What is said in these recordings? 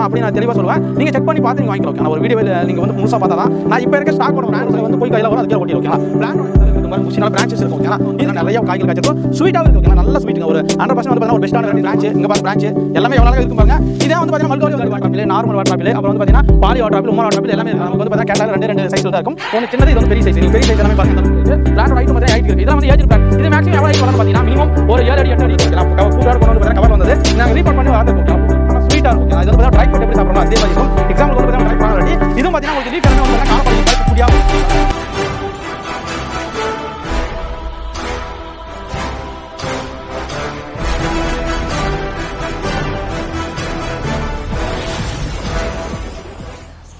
வாங்கிக்கலாமா அப்படின்னு நான் தெளிவாக சொல்லுவேன். நீங்கள் செக் பண்ணி பார்த்து நீங்கள் வாங்கிக்கலாம் ஓகே ஒரு வீடியோ நீங்கள் வந்து முழுசாக பார்த்தா தான் நான் இப்போ இருக்க ஸ்டாக் பண்ண பிராண்ட் வந்து போய் கையில் வரும் அதுக்கே ஓட்டி ஓகேங்களா பிராண்ட் முசினால பிரான்ச்சஸ் இருக்கும் ஓகேங்களா இதில் நிறைய காய்கறி காய்ச்சிருக்கும். ஸ்வீட்டாக இருக்கும் ஓகேங்களா நல்ல ஸ்வீட்டுங்க ஒரு ஹண்ட்ரட் பர்சன்ட் வந்து பார்த்தீங்கன்னா ஒரு பெஸ்ட்டான பிரான்ச் இங்கே பார்த்து பிரான்ச் எல்லாமே எவ்வளோ இருக்கும் பாருங்க. இதே வந்து பார்த்தீங்கன்னா மல்கோரி water apple normal water apple அப்புறம் வந்து பார்த்தீங்கன்னா பாலி வாட்டர் ஆப்பிள் உமா வாட்டர் ஆப்பிள் எல்லாமே நமக்கு வந்து பார்த்தீங்கன்னா கேட்டால் ரெண்டு ரெண்டு சைஸ்ல தான் இருக்கும். ஒன்று சின்னது இது வந்து பெரிய சைஸ் பெரிய சைஸ் எல்லாமே பார்த்தீங்கன்னா பிராண்ட் ஐட்டம் பார்த்தீங்கன்னா ஹைட் இருக்குது இதெல்லாம் வந்து ஏஜ் பிராண்ட் இது மேக்ஸிமம் எவ்வளோ ஹைட் வரணும் பார்த்தீங்கன்னா மினிமம் ஒரு ஏழு அடி எட்டு அடி இருக்கலாம் பூக்காடு கொண்டு வந்து கவர் வந்தது. நாங்கள் ரீபார்ட் பண்ணி வளர்த்து ஸ்வீட்டாக இருக்கும் இது வந்து பார்த்தீங்கன்னா ட்ரை பண்ணி எப்படி சாப்பிட்றோம் அதே மாதிரி இருக்கும் எக்ஸாம்பிள் வந்து பார்த்தீங்கன்னா ட்ரை பண்ண இதுவும் பார்த்தீங்கன்னா உங்களுக்கு லீஃப் எல்லாமே வந்து காணப்படும்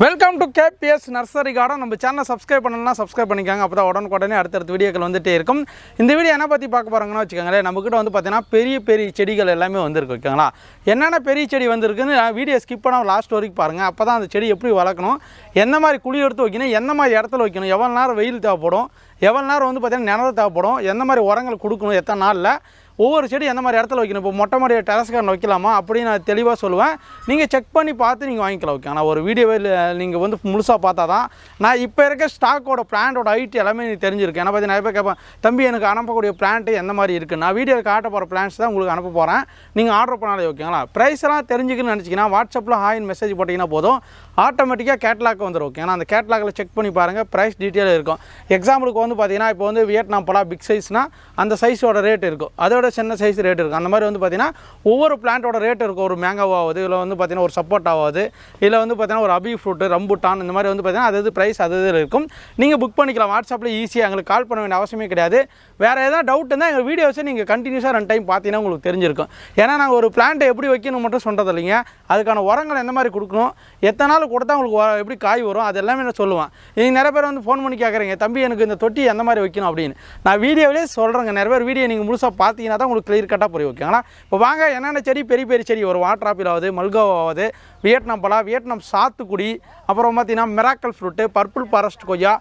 welcome to KBS nursery garden நம்ம சேனலை சப்ஸ்கிரைப் பண்ணலாம் சப்ஸ்கிரைப் பண்ணிக்காங்க. அப்போ தான் உடனுக்குடனே அடுத்தடுத்த வீடியோக்கள் வந்துட்டே இருக்கும். இந்த வீடியோ என்ன பற்றி பார்க்க போகிறாங்கன்னு வச்சுக்கோங்களேன் நம்மக்கிட்ட வந்து பார்த்தீங்கன்னா பெரிய பெரிய செடிகள் எல்லாமே வந்திருக்கு ஓகேங்களா? என்னென்ன பெரிய செடி வந்திருக்குன்னு வீடியோ ஸ்கிப் பண்ணால் லாஸ்ட் வரைக்கும் பாருங்கள் அப்போ தான் அந்த செடி எப்படி வளர்க்கணும் எந்த மாதிரி குழி எடுத்து வைக்கணும் எந்த மாதிரி இடத்துல வைக்கணும் எவ்வளோ நேரம் வெயில் தேவைப்படும் எவ்வளோ நேரம் வந்து பார்த்தீங்கன்னா நிழல் தேவைப்படும் எந்த மாதிரி உரங்கள் கொடுக்கணும் எத்தனை நாளில் ஒவ்வொரு செடி எந்த மாதிரி இடத்துல வைக்கணும்? இப்போ மொட்டை மாடி டெரஸ்காரன் வைக்கலாமா? அப்படின்னு நான் தெளிவாக சொல்லுவேன். நீங்கள் செக் பண்ணி பார்த்து நீங்கள் வாங்கிக்கலாம் ஓகே ஆனால் ஒரு வீடியோவே நீங்கள் வந்து முழுசாக பார்த்தா தான் நான் இப்போ இருக்க ஸ்டாக்கோட பிளான்ட்டோட ஹைட் எல்லாமே நீ தெரிஞ்சிருக்கு ஏன்னா பற்றி நிறைய பேர் கேட்பேன் தம்பி எனக்கு அனுப்பக்கூடிய பிளான்ட்டு எந்த மாதிரி இருக்குது நான் வீடியோவில் காட்ட போகிற பிளான்ஸ் தான் உங்களுக்கு அனுப்ப போகிறேன் நீங்கள் ஆர்டர் பண்ணாலே ஓகேங்களா ப்ரைஸ்லாம் தெரிஞ்சுக்கணும்னு நினச்சிங்கன்னா வாட்ஸ்அப்பில் ஹாயின் மெசேஜ் போட்டிங்கன்னா போதும். ஆட்டோமேட்டிக்காக கேட்லாக் வந்துடும் ஓகே ஏன்னா அந்த கேட்லாகில் செக் பண்ணி பாருங்கள் ப்ரைஸ் டீட்டெயில் இருக்கும். எக்ஸாம்பிளுக்கு வந்து பார்த்தீங்கன்னா இப்போ வந்து வியட்நாம் பலா பிக் சைஸ்னால் அந்த சைஸோட ரேட் இருக்கும். அதோட சின்ன சைஸ் ரேட் இருக்கும். அந்த மாதிரி வந்து பார்த்தீங்கன்னா ஒவ்வொரு பிளான்ட்டோட ரேட் இருக்கும். ஒரு மேங்கோ ஆகுது இல்லை வந்து பார்த்தீங்கன்னா ஒரு சப்போர்ட் ஆகாது இல்லை வந்து பார்த்தீங்கன்னா ஒரு அபி ஃப்ரூட்டு ரம்புட்டான் இந்த மாதிரி வந்து பார்த்தீங்கன்னா அது அது ப்ரைஸ் அது இது இருக்கும். நீங்கள் புக் பண்ணிக்கலாம். வாட்ஸ்அப்பில் ஈஸியாக எங்களுக்கு கால் பண்ண வேண்டிய அவசியமே கிடையாது. வேறு ஏதாவது டவுட் இருந்தால் எங்கள் வீடியோஸை நீங்கள் கண்டினியூஸாக ரெண்டு டைம் பார்த்தீங்கன்னா உங்களுக்கு தெரிஞ்சிருக்கும். ஏன்னா நாங்கள் ஒரு பிளான்ட்டை எப்படி வைக்கணும் மட்டும் சொல்கிறது இல்லைங்க அதுக்கான உரங்கள் எந்த மாதிரி கொடுக்கணும்? எத்தனை நாள் கொடுத்தா உங்களுக்கு எப்படி காய் வரும்? அது எல்லாமே நான் சொல்லுவேன். நீங்கள் நிறைய பேர் வந்து ஃபோன் பண்ணி கேட்குறீங்க தம்பி எனக்கு இந்த தொட்டி எந்த மாதிரி வைக்கணும் அப்படின்னு. நான் வீடியோவிலே சொல்கிறேங்க நிறைய பேர் வீடியோ நீங்கள் முழுசாக பார்த்தீங்கன்னா தான் உங்களுக்கு கிளியர் கட்டாக புரியும் ஓகேங்களா இப்போ வாங்க என்னென்ன செடி? பெரிய பெரிய செடி. ஒரு வாட்டர் ஆப்பிள் ஆகுது மல்கோவாவது வியட்நாம் பலா வியட்நாம் சாத்துக்குடி அப்புறம் பார்த்தீங்கன்னா மிராக்கல் ஃப்ரூட்டு பர்பிள் ஃபாரஸ்ட் கொய்யா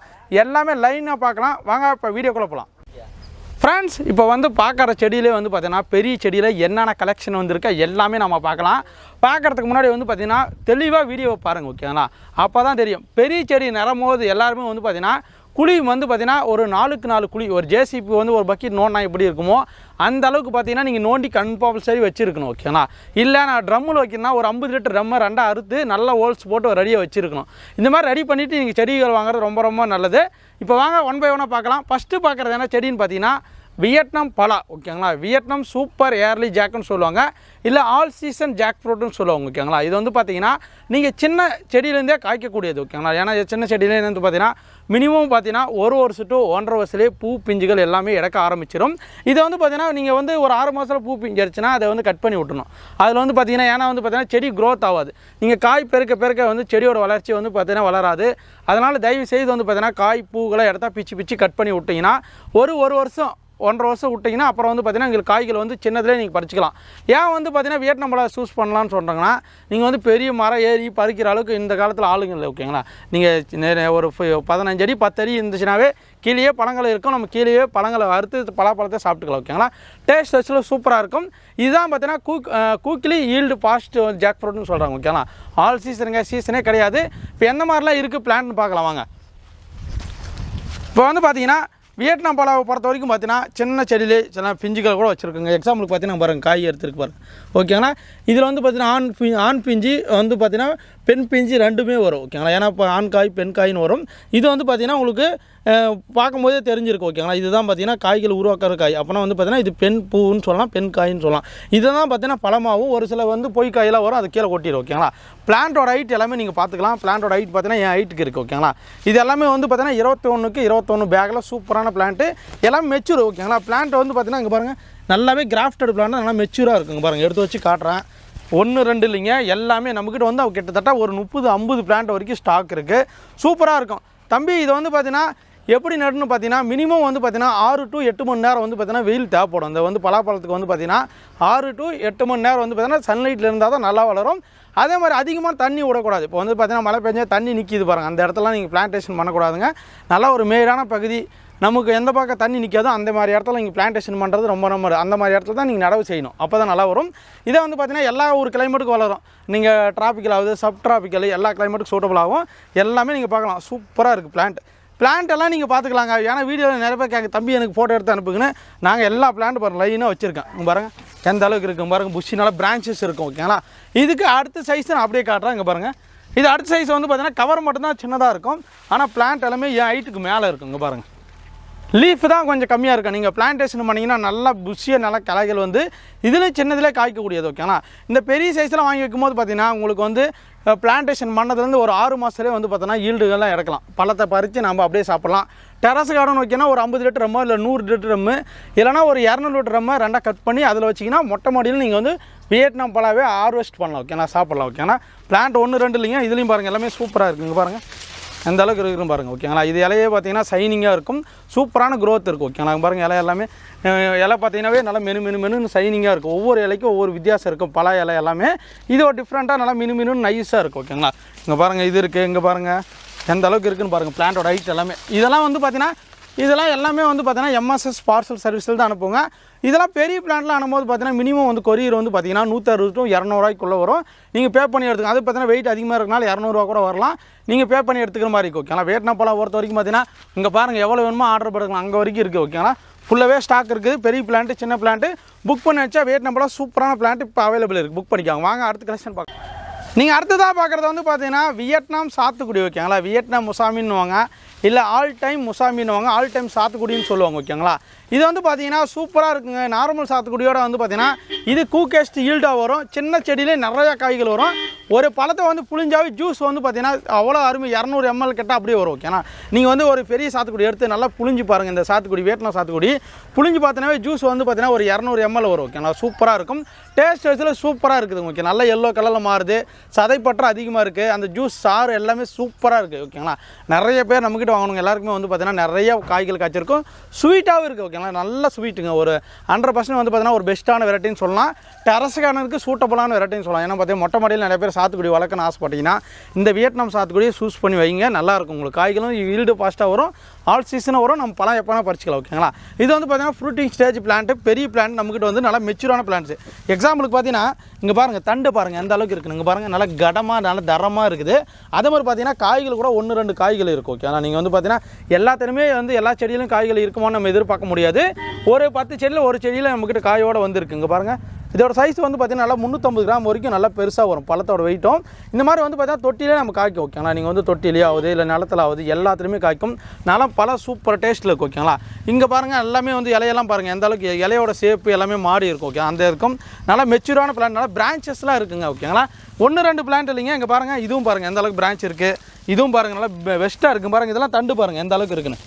எல்லாமே லைனாக பார்க்கலாம். வாங்க இப்போ வீடியோக்குள்ளே போகலாம் ஃப்ரெண்ட்ஸ் இப்போ வந்து பார்க்குற செடியிலே வந்து பார்த்தீங்கன்னா பெரிய செடியில் என்னென்ன கலெக்ஷன் வந்திருக்க எல்லாமே நம்ம பார்க்கலாம் பார்க்குறதுக்கு முன்னாடி வந்து பார்த்தீங்கன்னா தெளிவாக வீடியோவை பாருங்கள் ஓகேங்களா அப்போ தான் தெரியும். பெரிய செடி நிறம்போது எல்லாருமே வந்து பார்த்திங்கன்னா குழி வந்து பார்த்தீங்கன்னா ஒரு நாலுக்கு நாலு குழி ஒரு ஜேசிபி வந்து ஒரு பக்கெட் நோண்டினா எப்படி இருக்குமோ அந்த அளவுக்கு பார்த்தீங்கன்னா நீங்கள் நோண்டி கம்பல்சரி வச்சுருக்கணும் ஓகேங்களா இல்லை நான் ட்ரம்மில் வைக்கணும்னா ஒரு ஐம்பது லிட்டர் ட்ரம்மை ரெண்டாக அறுத்து நல்லா ஹோல்ஸ் போட்டு ரெடியாக வச்சுருக்கணும். இந்த மாதிரி ரெடி பண்ணிவிட்டு நீங்கள் செடிகள் வாங்குறது ரொம்ப ரொம்ப நல்லது. இப்போ வாங்க ஒன் பை ஒன்னாக பார்க்கலாம். ஃபஸ்ட்டு பார்க்குறது என்ன? செடின்னு பார்த்தீங்கன்னா வியட்நாம் பலா ஓகேங்களா? வியட்நாம் சூப்பர் ஏர்லி ஜாக்குன்னு சொல்லுவாங்க. இல்லை ஆல் சீசன் ஜாக் ஃப்ரூட்னு சொல்லுவாங்க ஓகேங்களா? இது வந்து பார்த்தீங்கன்னா நீங்கள் சின்ன செடியிலேருந்தே காய்க்கக்கூடியது ஓகேங்களா? ஏன்னா சின்ன செடியிலேருந்து வந்து பார்த்தீங்கன்னா மினிமம் பார்த்தீங்கன்னா ஒரு வருஷம் டு ஒன்றரை வருஷத்துலேயே பூ பிஞ்சுகள் எல்லாமே இறக்க ஆரம்பிச்சிடும் இதை வந்து பார்த்தீங்கன்னா நீங்கள் வந்து ஒரு ஆறு மாதத்தில் பூ பிஞ்சிருச்சுன்னா அதை வந்து கட் பண்ணி விட்டணும் அதில் வந்து பார்த்தீங்கன்னா ஏன்னா வந்து பார்த்தீங்கன்னா செடி க்ரோத் ஆகாது. நீங்கள் காய் பெருக்க பெருக்க வந்து செடியோட வளர்ச்சி வந்து பார்த்தீங்கன்னா வளராது. அதனால் தயவு செய்து வந்து பார்த்தீங்கன்னா காய் பூக்களை இடத்த பிச்சு பிச்சு கட் பண்ணி விட்டிங்கன்னா ஒரு ஒரு வருஷம் ஒன்றரை வருஷம் விட்டிங்கன்னா அப்புறம் வந்து பார்த்திங்கன்னா எங்களுக்கு காய்கள் வந்து சின்னதில் நீங்கள் பறிச்சிக்கலாம். ஏன் வந்து பார்த்தீங்கன்னா வியட்நாம் பழம் சூஸ் பண்ணலாம்னு சொல்கிறாங்கன்னா நீங்கள் வந்து பெரிய மரம் ஏறி பறிக்கிற அளவுக்கு இந்த காலத்தில் ஆளுங்க இல்லை ஓகேங்களா நீங்கள் ஒரு பதினஞ்சு அடி பத்து அடி இருந்துச்சுனாவே கீழேயே பழங்கள் இருக்கும். நம்ம கீழேயே பழங்களை அறுத்து பலாப்பழத்தை சாப்பிட்டுக்கலாம் ஓகேங்களா டேஸ்ட் வச்சில் சூப்பராக இருக்கும். இதுதான் பார்த்தீங்கன்னா கூக் கூக்கிலி ஈல்டு ஃபாஸ்ட் ஜாக் ஃப்ரூட்னு சொல்கிறாங்க ஓகேங்களா ஆல் சீசனுங்க சீசனே கிடையாது. இப்போ எந்த மாதிரிலாம் இருக்குது பிளான் பார்க்கலாம் வாங்க. இப்போ வந்து பார்த்தீங்கன்னா வியட்நாம் பலாவை பொறுத்த வரைக்கும் பார்த்தீங்கன்னா சின்ன செடியிலே சின்ன பிஞ்சுகள் கூட வச்சுருக்குங்க. எக்ஸாம்பிளுக்கு பார்த்தீங்கன்னா பாருங்க காய் எடுத்துருக்கு பாருங்க. ஓகேங்களா? இதில் வந்து பார்த்தீங்கன்னா ஆண் பி ஆண் பிஞ்சு வந்து பார்த்தீங்கன்னா பெண் பிஞ்சு ரெண்டுமே வரும். ஓகேங்களா? ஏன்னா இப்போ ஆண் காய் பெண் காயின்னு வரும். இது வந்து பார்த்தீங்கன்னா உங்களுக்கு பார்க்கும்போதே தெரிஞ்சிருக்கு ஓகேங்களா இதுதான் பார்த்தீங்கன்னா காய்கள் உருவாக்குற காய். அப்போனா வந்து பார்த்தீங்கன்னா இது பெண் பூன்னு சொல்லலாம் பெண் காயின்னு சொல்லலாம். இதுதான் பார்த்தீங்கன்னா பழமாகவும் ஒரு சில வந்து பொய் காயெல்லாம் வரும் அது கீழே கொட்டிடும் ஓகேங்களா பிளான்ட்டோட ஹைட் எல்லாமே நீங்கள் பார்த்துக்கலாம். பிளான்ட்டோட ஹைட் பார்த்தீங்கன்னா என் ஹைட்டுக்கு இருக்குது ஓகேங்களா இது எல்லாமே வந்து பார்த்தீங்கன்னா இருபத்தொன்றுக்கு இருபத்தொன்று பேக்கில் சூப்பரான பிளான்ட்டு எல்லாமே மெச்சூர் ஓகேங்களா பிளான்ட் வந்து பார்த்தீங்கன்னா இங்கே பாருங்கள் நல்லாவே கிராஃப்டட் பிளான்ட் நல்லா மெச்சூராக இருக்குங்க பாருங்கள் எடுத்து வச்சு காட்டுறேன். ஒன்று ரெண்டு இல்லைங்க. எல்லாமே நம்மக்கிட்ட வந்து கிட்டத்தட்ட ஒரு முப்பது ஐம்பது பிளான்ட் வரைக்கும் ஸ்டாக் இருக்குது சூப்பராக இருக்கும். தம்பி இது வந்து பார்த்தீங்கன்னா எப்படி நடணும்னு பார்த்தீங்கன்னா மினிமம் வந்து பார்த்தீங்கன்னா ஆறு டு எட்டு மணி நேரம் வந்து பார்த்தீங்கன்னா வெயில் தேவைப்படும். இந்த வந்து பலாப்பழத்துக்கு வந்து பார்த்தீங்கன்னா ஆறு டு எட்டு மணி நேரம் வந்து பார்த்தீங்கன்னா சன்லைட்டில் இருந்தால் தான் நல்லா வளரும். அதே மாதிரி அதிகமாக தண்ணி விடக்கூடாது. இப்போ வந்து பார்த்தீங்கன்னா மழை பெஞ்சா தண்ணி நிற்கிது பாருங்கள் அந்த இடத்துலாம் நீங்கள் பிளான்டேஷன் பண்ணக்கூடாதுங்க. நல்லா ஒரு மேடான பகுதி. நமக்கு எந்த பக்கம் தண்ணி நிற்காதோ அந்த மாதிரி இடத்துல நீங்கள் பிளான்டேஷன் பண்ணுறது ரொம்ப ரொம்ப அந்த மாதிரி இடத்துல தான் நீங்கள் நடவு செய்யணும். அப்போ தான் நல்லா வரும். இதை வந்து பார்த்தீங்கன்னா எல்லா ஒரு கிளைமேட்டுக்கும் வளரும். நீங்கள் டிராபிக்கல் ஆகுது சப் டிராபிக்கல் எல்லா கிளைமேட்டுக்கும் சூட்டபிள் ஆகும். எல்லாமே நீங்கள் பார்க்கலாம். சூப்பராக இருக்குது பிளான்ட் பிளான்ட்டெல்லாம் நீங்கள் பார்த்துக்கலாங்க ஏன்னா வீடியோவில் நிறைய பேர் கேட்க தம்பி எனக்கு ஃபோட்டோ எடுத்து அனுப்புங்கன்னு. நாங்கள் எல்லா பிளான்ட் பாருங்கள் லைனாக வச்சுருக்கேன். பாருங்கள் எந்த அளவுக்கு இருக்கும் பாருங்க புஷி பிரான்ச்சஸ் இருக்கும் ஓகேங்களா இதுக்கு அடுத்த சைஸ் நான் அப்படியே காட்டுறேன் இங்கே பாருங்கள் இது அடுத்த சைஸ் வந்து பார்த்தீங்கன்னா கவர் மட்டும்தான் சின்னதாக இருக்கும். ஆனால் பிளான்ட் எல்லாமே என் ஹைட்டுக்கு மேலே இருக்கும் இங்கே பாருங்கள் லீஃப் தான் கொஞ்சம் கம்மியாக இருக்கும் நீங்கள் பிளான்டேஷன் பண்ணிங்கன்னா நல்லா புஷியாக நல்லா கிளைகள் வந்து இதில் சின்னதிலே காய்க்கக்கூடியது ஓகேங்களா இந்த பெரிய சைஸ்லாம் வாங்கி வைக்கும்போது பார்த்தீங்கன்னா உங்களுக்கு வந்து பிளான்டேஷன் பண்ணதுலேருந்து ஒரு ஆறு மாதத்துலேயே வந்து பார்த்தோன்னா ஈல்டுகள்லாம் இறக்கலாம். பழத்தை பறித்து நம்ம அப்படியே சாப்பிட்லாம். டெரஸ் கார்டன் வைக்கணும் ஒரு ஐம்பது லிட்டர் ரம்மோ இல்லை நூறு லிட்டர் ரம்மு இல்லைனா ஒரு இரநூறு லிட்டர் ரம்மை ரெண்டாக கட் பண்ணி அதில் வச்சிங்கன்னா மொட்டை மாடியில் நீங்கள் வந்து வியட்நாம் பழாவே ஹார்வெஸ்ட் பண்ணலாம் ஓகேண்ணா சாப்பிட்லாம் ஓகேண்ணா பிளான்ட் ஒன்று ரெண்டு இல்லைங்க. இதுலேயும் பாருங்கள் எல்லாமே சூப்பராக இருக்குங்க பாருங்கள் எந்த அளவுக்கு இருக்குன்னு பாருங்கள் ஓகேங்களா இது இலையே பார்த்தீங்கன்னா சைனிங்காக இருக்கும். சூப்பரான க்ரோத் இருக்கும் ஓகேங்களா பாருங்கள் இலை எல்லாமே இலை பார்த்தீங்கன்னாவே நல்லா மெனு மெனு மெனுன்னு சைனிங்காக இருக்கும். ஒவ்வொரு இலைக்கும் ஒவ்வொரு வித்தியாசம் இருக்கும். பல இலை எல்லாமே இது ஒரு டிஃப்ரெண்ட்டாக நல்லா மினு மினுன்னு நைஸாக இருக்கும் ஓகேங்களா இங்கே பாருங்கள் இது இருக்குது இங்கே பாருங்கள் எந்த அளவுக்கு இருக்குன்னு பாருங்கள் பிளான்ட்டோட ஹைட் எல்லாமே. இதெல்லாம் வந்து பார்த்தீங்கன்னா இதெல்லாம் எல்லாமே வந்து பார்த்தீங்கன்னா எம்எஸ்எஸ் பார்சல் சர்வீஸில் தான் அனுப்புங்க இதெல்லாம் பெரிய பிளான்லாம் ஆனும்போது பார்த்தீங்கன்னா மினிமம் வந்து கொரியர் வந்து பார்த்தீங்கன்னா நூற்றறுபது டு இரநூறுவாய்க்குள்ளே வரும். நீங்கள் பே பண்ணி எடுத்துக்கலாம் அது பார்த்தீங்கன்னா வெயிட் அதிகமாக இருக்கனால இரநூறுவா கூட வரலாம். நீங்கள் பே பண்ணி எடுத்துக்கிற மாதிரி இருக்கும் ஓகேங்களா வேட்னா பழம் பொறுத்த வரைக்கும் பார்த்தீங்கன்னா இங்கே பாருங்கள் எவ்வளோ வேணுமோ ஆர்டர் பண்ணிக்கலாம் அங்கே வரைக்கும் இருக்குது ஓகேங்களா ஃபுல்லாகவே ஸ்டாக் இருக்குது. பெரிய பிளான்ட்டு சின்ன பிளான்ட்டு புக் பண்ணி வச்சா வியட்நாம் பழம் சூப்பரான பிளான்ட் இப்போ அவைலபிள் இருக்குது புக் பண்ணிக்காங்க. வாங்க அடுத்த கலெக்ஷன் பார்க்கலாம். நீங்கள் அடுத்ததாக பார்க்குறது வந்து பார்த்தீங்கன்னா வியட்நாம் சாத்துக்குடி ஓகேங்களா வியட்நாம் முசாமின்னுவாங்க. இல்லை ஆல் டைம் முசாமின்னுவாங்க ஆல் டைம் சாத்துக்குடின்னு சொல்லுவாங்க ஓகேங்களா? இது வந்து பார்த்தீங்கன்னா சூப்பராக இருக்குங்க. நார்மல் சாத்துக்குடியோட வந்து பார்த்தீங்கன்னா இது கூகேஸ்ட் ஈல்டாக வரும். சின்ன செடியிலே நிறையா காய்கள் வரும். ஒரு பழத்தை வந்து புளிஞ்சாவே ஜூஸ் வந்து பார்த்தீங்கன்னா அவ்வளோ அருமை. இரநூறு எம்எல் கிட்ட அப்படியே வரும் ஓகேனா நீங்கள் வந்து ஒரு பெரிய சாத்துக்குடி எடுத்து நல்லா புளிஞ்சு பாருங்கள் இந்த சாத்துக்குடி வேட்டின சாத்துக்குடி. புளிஞ்சு பார்த்தீங்கன்னா ஜூஸ் வந்து பார்த்தீங்கன்னா ஒரு இரநூறு எம்எல் வரும் ஓகேனா சூப்பராக இருக்கும். டேஸ்ட் வயசில் சூப்பராக இருக்குது ஓகே. நல்ல எல்லோ கலரில் மாறுது. சதைப்பற்று அதிகமாக இருக்குது அந்த ஜூஸ் சாறு எல்லாமே சூப்பராக இருக்குது ஓகேங்களா? நிறைய பேர் நம்மக்கிட்ட வாங்கணுங்க. எல்லாருக்குமே வந்து பார்த்தீங்கன்னா நிறைய காய்கள் காய்ச்சிருக்கும். ஸ்வீட்டாகவும் இருக்குது ஓகேங்களா நல்ல ஸ்வீட்டுங்க ஒரு ஹண்ட்ரட் பர்சன்ட் வந்து பார்த்தீங்கன்னா ஒரு பெஸ்ட்டான வெரைட்டின்னு சொல்லலாம். டெரஸ் சூட்டபுளான வெரைட்டின்னு சொல்லலாம். ஏன்னா பார்த்தீங்கன்னா மொட்டை மாடியில் நிறைய பேர் சாத்துக்குடி வளர்க்கணும்னு ஆசைப்பட்டீங்கன்னா இந்த வியட்நாம் சாத்துக்குடியை சூஸ் பண்ணி வைங்க. நல்லா இருக்கும் உங்களுக்கு. காய்களும் ஈல்டு ஃபாஸ்ட்டாக வரும். ஆல் சீசனும் வரும். நம்ம பழம் எப்போனா பறிச்சிக்கலாம் ஓகேங்களா இது வந்து பார்த்தீங்கன்னா ஃப்ரூட்டிங் ஸ்டேஜ் பிளான்ட் பெரிய பிளான்ட் நம்மகிட்ட வந்து நல்லா மெச்சூரான பிளான்ட்ஸ் எக்ஸாம்பிளுக்கு பார்த்தீங்கன்னா இங்கே பாருங்கள் தண்டு பாருங்கள் எந்த அளவுக்கு இருக்குது இங்கே பாருங்கள் நல்லா கடமாக நல்லா தரமாக இருக்குது. அதே மாதிரி பார்த்தீங்கன்னா காய்கள் கூட ஒன்று ரெண்டு காய்கள் இருக்கும் ஓகே நீங்கள் நீங்கள் வந்து பார்த்தீங்கன்னா எல்லாத்துலேயுமே வந்து எல்லா செடியிலும் காய்கள் இருக்குமான்னு நம்ம எதிர்பார்க்க முடியாது. ஒரு பத்து செடியில் ஒரு செடியில் நம்மக்கிட்ட காயோடு வந்திருக்கு. இங்கே பாருங்கள் இதோட சைஸ் வந்து பார்த்தீங்கன்னா நல்லா முந்நூற்றம்பது கிராம் வரைக்கும் நல்லா பெருசாக வரும். பழத்தோட வெயிட்டும் இந்த மாதிரி வந்து பார்த்தீங்கன்னா தொட்டிலே நம்ம காய்க்கும் ஓகேங்களா நீங்கள் வந்து தொட்டிலே ஆகுது இல்லை நிலத்துல ஆகுது எல்லாத்துலேயுமே காய்க்கும் நல்லா பல சூப்பர் டேஸ்ட்டில் இருக்கும் ஓகேங்களா இங்கே பாருங்கள் எல்லாமே வந்து இலையெல்லாம் பாருங்கள் எந்த அளவுக்கு இலையோட ஷேப்பு எல்லாமே மாறி இருக்கும் ஓகே அந்த இருக்கும். நல்லா மெச்சூரான பிளான்ட் நல்லா பிரான்ச்சஸ்லாம் இருக்குங்க ஓகேங்களா ஒன்று ரெண்டு பிளான்ட் இல்லைங்க. இங்கே பாருங்கள் இதுவும் பாருங்கள் எந்த அளவுக்கு பிரான்ச் இருக்குது இதுவும் பாருங்கள் நல்லா பெஸ்ட்டாக இருக்குது பாருங்கள் இதெல்லாம் தண்டு பாருங்கள் எந்த அளவுக்கு இருக்குன்னு.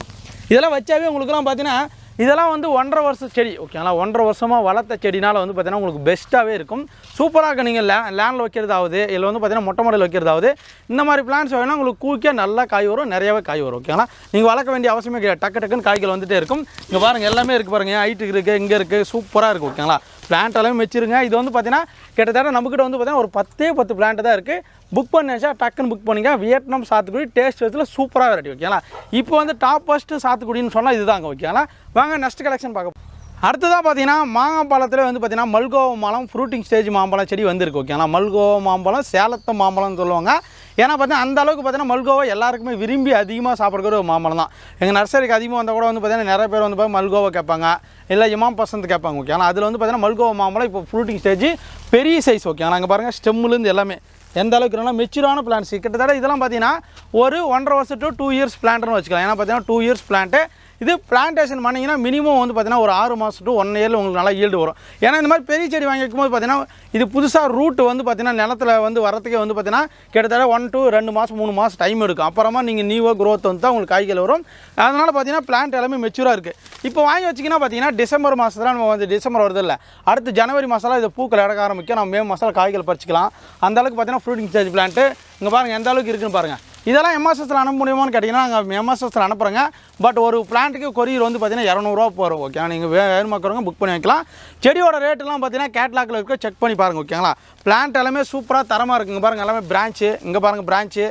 இதெல்லாம் வச்சாவே உங்களுக்குலாம் பார்த்தீங்கன்னா இதெல்லாம் வந்து ஒன்றரை வருஷம் செடி ஓகேங்களா ஒன்றரை வருஷமாக வளர்த்த செடினால் வந்து பார்த்தீங்கன்னா உங்களுக்கு பெஸ்ட்டாகவே இருக்கும். சூப்பராக இருக்கும் நீங்கள் லே லேண்டில் வைக்கிறதாவது இல்லை வந்து பார்த்தீங்கன்னா மொட்டை மாடல் வைக்கிறதாவது இந்த மாதிரி பிளான்ஸ் வேணால் உங்களுக்கு கூக்கியாக நல்லா காய் வரும் நிறையவே காய் வரும் ஓகேங்களா நீங்கள் வளர்க்க வேண்டிய அவசியமே கிடையாது. டக்கு டக்குன்னு காய்கள் வந்துகிட்டே இருக்கும். இங்கே பாருங்கள் எல்லாமே இருக்குது பாருங்கள் ஹைட்டுக்கு இருக்குது இங்கே இருக்குது சூப்பராக இருக்குது ஓகேங்களா பிளான்ட் அளவு வச்சிருங்க. இது வந்து பார்த்தீங்கன்னா கிட்டத்தட்ட நம்மக்கிட்ட வந்து பார்த்தீங்கன்னா ஒரு பத்தே பத்து பிளான்ட் தான் இருக்குது புக் பண்ணிச்சா டக்குன்னு புக் பண்ணிங்க. வியட்நாம் சாத்துக்குடி டேஸ்ட் வச்சத்தில் சூப்பராக வெரைட்டி ஓகேங்களா இப்போ வந்து டாப் ஃபஸ்ட்டு சாத்துக்குடின்னு சொன்னால் இதுதாங்க ஓகேங்களா வாங்க நெக்ஸ்ட் கலெக்ஷன் பார்க்க அடுத்ததாக பார்த்தீங்கன்னா மாங்காய் பழத்தில் வந்து பார்த்தீங்கன்னா மல்கோவா மாம்பழம் ஃப்ரூட்டிங் ஸ்டேஜ் மாம்பழம் செடி வந்திருக்கு ஓகேங்களா மல்கோவா மாம்பழம் சேலத்து மாம்பழம்னு சொல்லுவாங்க. ஏன்னா பார்த்தீங்கன்னா அந்த அளவுக்கு பார்த்தீங்கன்னா மல்கோவா எல்லாருக்குமே விரும்பி அதிகமாக சாப்பிட்ற ஒரு மாம்பழம் தான். எங்கள் நர்சரிக்கு அதிகமாக வந்தால் கூட வந்து பார்த்தீங்கன்னா நிறைய பேர் வந்து பார்த்தா மல்கோவா கேட்பாங்க. இல்லை இமாம் பசந்த் கேட்பாங்க ஓகே ஆனால் அதில் வந்து பார்த்தீங்கன்னா மல்கோவா மாம்பழம் இப்போ ஃப்ரூட்டிங் ஸ்டேஜ் பெரிய சைஸ் ஓகே நாங்கள் பாருங்கள் ஸ்டெம்முலேருந்து எல்லாமே. எந்த அளவுக்கு இருந்தாலும் மெச்சூரான பிளான்ஸ் கிட்டத்தட்ட இதெல்லாம் பார்த்தீங்கன்னா ஒரு ஒன்றரை வருஷம் டு டூ இயர்ஸ் பிளான்ட்னு வச்சுக்கலாம். ஏன்னா பார்த்தீங்கன்னா டூ இயர்ஸ் பிளான்ட்டு இது பிளான்டேஷன் பண்ணிங்கன்னா மினிமம் வந்து பார்த்தீங்கன்னா ஒரு ஆறு மாதம் டு ஒன் இயரில் உங்களுக்கு நல்லா ஈல்டு வரும். ஏன்னா இந்த மாதிரி பெரிய செடி வாங்கி வைக்கும்போது பார்த்தீங்கன்னா இது புதுசாக ரூட்டு வந்து பார்த்தீங்கன்னா நிலத்துல வந்து வரத்துக்கே வந்து பார்த்தீங்கன்னா கிட்டத்தட்ட ஒன் டூ ரெண்டு மாதம் மூணு மாதம் டைம் எடுக்கும். அப்புறமா நீங்கள் நியூவாக க்ரோத் வந்து தான் உங்களுக்கு காய்கள் வரும். அதனால் பார்த்தீங்கன்னா பிளான்ட் எல்லாமே மெச்சூராக இருக்குது இப்போ வாங்கி வச்சிங்கன்னா பார்த்தீங்கன்னா டிசம்பர் மாதத்தில் நம்ம வந்து டிசம்பர் வருது இல்லை அடுத்து ஜனவரி மாதம்லாம் இது பூக்கள் இறக்க ஆரம்பிக்கும். நம்ம மே மாதம் காய்கள் பறிச்சிக்கலாம். அந்த அளவுக்கு பார்த்தீங்கன்னா ஃப்ரூட்டிங் சார்ஜ் பிளான்ட்டு இங்கே பாருங்கள் எந்த அளவுக்கு இருக்குன்னு பாருங்கள் இதெல்லாம் எம்எஸ்எஸ்ல அனுப்ப முடியுமான்னு கேட்டிங்கன்னா நாங்கள் எம்எஸ்எஸ்ல அனுப்புகிறோங்க பட் ஒரு பிளான்ட்டுக்கு கொரியர் வந்து பார்த்தீங்கன்னா இரநூறுவா போகிறோம் ஓகே நீங்கள் வேணுமாக்கிறவங்க புக் பண்ணி வைக்கலாம். செடியோட ரேட்டெல்லாம் பார்த்தீங்கன்னா கேட்லாக்ல இருக்க செக் பண்ணி பாருங்கள் ஓகேங்களா பிளான்ட் எல்லாமே சூப்பராக தரமாக இருக்குங்க பாருங்கள் எல்லாமே பிரான்ச்சு இங்கே பாருங்கள் பிரான்ச்சு